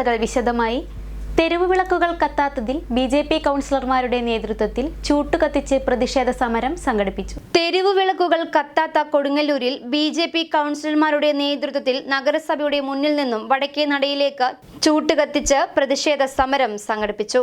വാർത്തകൾ വിശദമായി തെരുവ് വിളക്കുകൾ കത്താത്തതിൽ ബി ജെ പി കൗൺസിലർമാരുടെ നേതൃത്വത്തിൽ ചൂട്ടുകത്തിച്ച് പ്രതിഷേധ സമരം സംഘടിപ്പിച്ചു തെരുവു വിളക്കുകൾ കത്താത്ത കൊടുങ്ങല്ലൂരിൽ ബി ജെ പി കൗൺസിലർമാരുടെ നേതൃത്വത്തിൽ നഗരസഭയുടെ മുന്നിൽ നിന്നും വടക്കേ നടയിലേക്ക് ചൂട്ടുകത്തിച്ച് പ്രതിഷേധ സമരം സംഘടിപ്പിച്ചു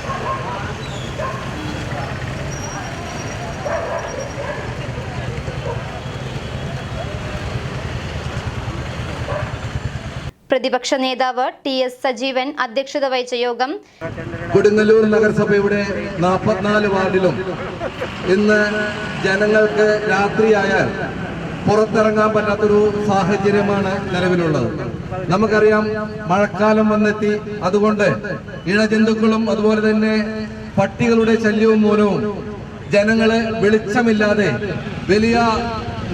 പ്രതിപക്ഷ നേതാവ് ടി എസ് സജീവൻ അധ്യക്ഷത വഹിച്ച യോഗം കൊടുങ്ങല്ലൂർ നഗരസഭയുടെ നാൽപ്പത്തിനാല് വാർഡിലും ഇന്ന് ജനങ്ങൾക്ക് രാത്രിയായാൽ പുറത്തിറങ്ങാൻ പറ്റാത്തൊരു സാഹചര്യമാണ് നിലവിലുള്ളത്. നമുക്കറിയാം മഴക്കാലം വന്നെത്തി. അതുകൊണ്ട് ഇഴജന്തുക്കളും അതുപോലെ തന്നെ പട്ടികളുടെ ശല്യവും മൂലവും ജനങ്ങളെ വെളിച്ചമില്ലാതെ വലിയ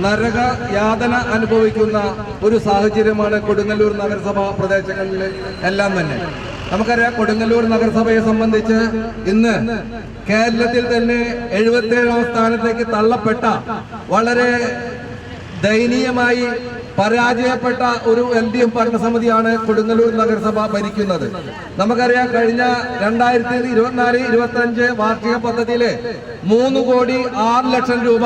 നരക യാതന അനുഭവിക്കുന്ന ഒരു സാഹചര്യമാണ് കൊടുങ്ങല്ലൂർ നഗരസഭ പ്രദേശങ്ങളിൽ എല്ലാം തന്നെ. നമുക്കറിയാം കൊടുങ്ങല്ലൂർ നഗരസഭയെ സംബന്ധിച്ച് ഇന്ന് കേരളത്തിൽ തന്നെ എഴുപത്തേഴാം സ്ഥാനത്തേക്ക് തള്ളപ്പെട്ട വളരെ ദയനീയമായി പരാജയപ്പെട്ട ഒരു എൽ ഡി എഫ് ഭരണസമിതിയാണ് കൊടുങ്ങല്ലൂർ നഗരസഭ ഭരിക്കുന്നത്. നമുക്കറിയാം കഴിഞ്ഞ രണ്ടായിരത്തി ഇരുപത്തിനാല് ഇരുപത്തി അഞ്ച് വാർഷിക പദ്ധതിയിലെ മൂന്ന് കോടി ആറ് ലക്ഷം രൂപ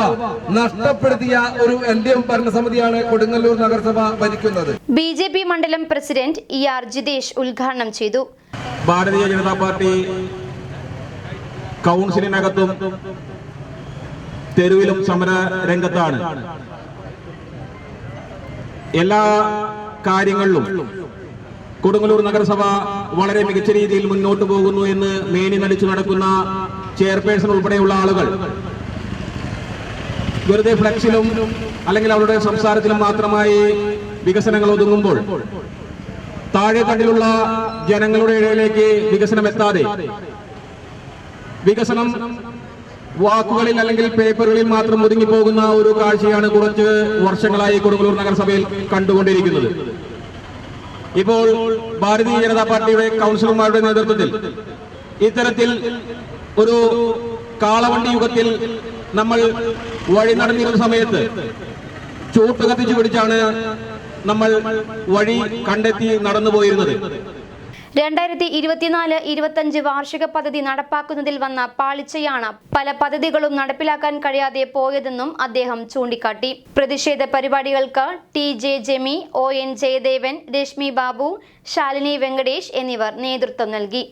നഷ്ടപ്പെടുത്തിയ ഒരു എൽ ഡി എഫ് ഭരണസമിതിയാണ് കൊടുങ്ങല്ലൂർ നഗരസഭ ഭരിക്കുന്നത്. ബി ജെ പി മണ്ഡലം പ്രസിഡന്റ് ഇ ആർ ജിതേഷ് ഉദ്ഘാടനം ചെയ്തു. ഭാരതീയ ജനതാ പാർട്ടി കൗൺസിലിനകത്തും തെരുവിലും സമര രംഗത്താണ്. എല്ലാ കാര്യങ്ങളിലും കൊടുങ്ങല്ലൂർ നഗരസഭ വളരെ മികച്ച രീതിയിൽ മുന്നോട്ട് പോകുന്നു എന്ന് മേനി നടിച്ചു നടക്കുന്ന ചെയർപേഴ്സൺ ഉൾപ്പെടെയുള്ള ആളുകൾ വെറുതെ ഫ്ലക്സിലും അല്ലെങ്കിൽ അവരുടെ സംസാരത്തിലും മാത്രമായി വികസനങ്ങൾ ഒതുങ്ങുമ്പോൾ താഴെ തട്ടിലുള്ള ജനങ്ങളുടെ ഇടയിലേക്ക് വികസനം എത്താതെ വികസനം വാക്കുകളിൽ അല്ലെങ്കിൽ പേപ്പറുകളിൽ മാത്രം ഒതുങ്ങിപ്പോകുന്ന ഒരു കാഴ്ചയാണ് കുറച്ച് വർഷങ്ങളായി കൊടുങ്ങല്ലൂർ നഗരസഭയിൽ കണ്ടുകൊണ്ടിരിക്കുന്നത്. ഇപ്പോൾ ഭാരതീയ ജനതാ പാർട്ടിയുടെ കൗൺസിലർമാരുടെ നേതൃത്വത്തിൽ ഇത്തരത്തിൽ ഒരു കാളവണ്ടി യുഗത്തിൽ നമ്മൾ വഴി നടന്നിരുന്ന സമയത്ത് ചൂട്ട് കത്തിച്ചു പിടിച്ചാണ് നമ്മൾ വഴി കണ്ടെത്തി നടന്നു പോയിരുന്നത് രണ്ടായിരത്തി ഇരുപത്തിനാല് ഇരുപത്തഞ്ച് വാർഷിക പദ്ധതി നടപ്പാക്കുന്നതിൽ വന്ന പാളിച്ചയാണ് പല പദ്ധതികളും നടപ്പിലാക്കാൻ കഴിയാതെ പോയതെന്നും അദ്ദേഹം ചൂണ്ടിക്കാട്ടി. പ്രതിഷേധ പരിപാടികൾക്ക് T J Jemy O N Jayadevan Reshmi Babu Shalini Venkatesh എന്നിവർ നേതൃത്വം നൽകി.